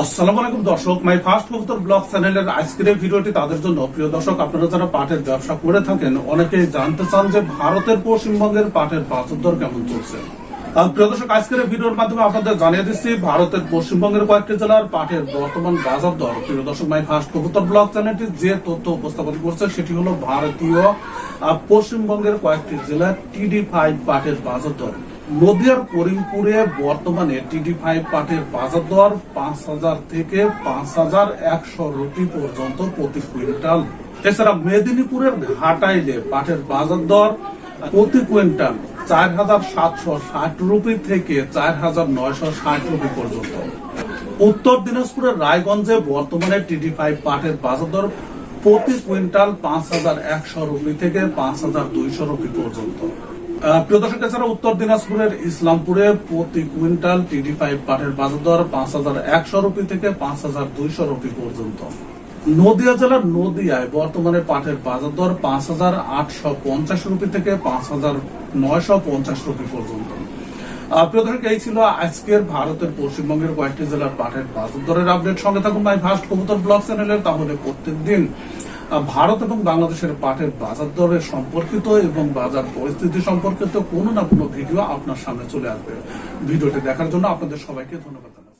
আসসালামু আলাইকুম, দর্শক। মাই ফার্স্ট কবুতর ব্লগ চ্যানেলের তাদের জন্য। প্রিয় দর্শক, আপনারা যারা ব্যবসা করে থাকেন অনেকেই জানতে চান যে ভারতের পশ্চিমবঙ্গের পাটের বাজার দর কেমন চলছে। প্রিয় দর্শক, আজকের ভিডিওর মাধ্যমে আপনাদের জানিয়ে দিচ্ছি, ভারতের পশ্চিমবঙ্গের কয়েকটি জেলার পাটের বর্তমান বাজার দর। প্রিয় দর্শক মাই ফার্স্ট কবুতর ব্লগ চ্যানেলটি যে তথ্য উপস্থাপন করছে, সেটি হলো ভারতীয় পশ্চিমবঙ্গের কয়েকটি জেলার টিডি ফাইভ পাটের বাজার দর। নদিয়ার করিমপুরে বর্তমানে টিডি ফাইভ পাটের বাজার দর পাঁচ হাজার থেকে পাঁচ হাজার একশো রুপি পর্যন্ত প্রতি কুইন্টাল। এছাড়া মেদিনীপুরের ঘাটাইলে পাটের বাজার দর প্রতি কুইন্টাল চার হাজার সাতশো ষাট রুপি থেকে চার হাজার নয়শো ষাট রুপি পর্যন্ত। উত্তর দিনাজপুরের রায়গঞ্জে বর্তমানে টিডি ফাইভ পাটের বাজার দর প্রতি কুইন্টাল পাঁচ হাজার একশো রুপি থেকে পাঁচ হাজার দুইশো রুপি পর্যন্ত। প্রিয় দর্শক এছাড়া উত্তর দিনাজপুরের ইসলামপুরে প্রতি কুইন্টাল টিডি ফাইভ পাটের বাজার দর পাঁচ হাজার একশো রুপি থেকে পাঁচ হাজার দুইশো রুপি পর্যন্ত। নদিয়া জেলার নদিয়ায় বর্তমানে পাটের বাজার দর পাঁচ হাজার আটশো পঞ্চাশ রুপি থেকে পাঁচ হাজার নয়শো পঞ্চাশ রুপি পর্যন্ত। প্রিয় দর্শক, এই ছিল আজকের ভারতের পশ্চিমবঙ্গের কয়েকটি জেলার পাটের বাজার দরের আপডেট সঙ্গে থাকুন মাই ফার্স্ট কবুতর ব্লগ চ্যানেলের তাহলে প্রত্যেকদিন ভারত এবং বাংলাদেশের পাটের বাজার দরে সম্পর্কিত এবং বাজার পরিস্থিতি সম্পর্কিত কোনো না কোনো ভিডিও আপনার সামনে চলে আসবে। ভিডিওটি দেখার জন্য আপনাদের সবাইকে ধন্যবাদ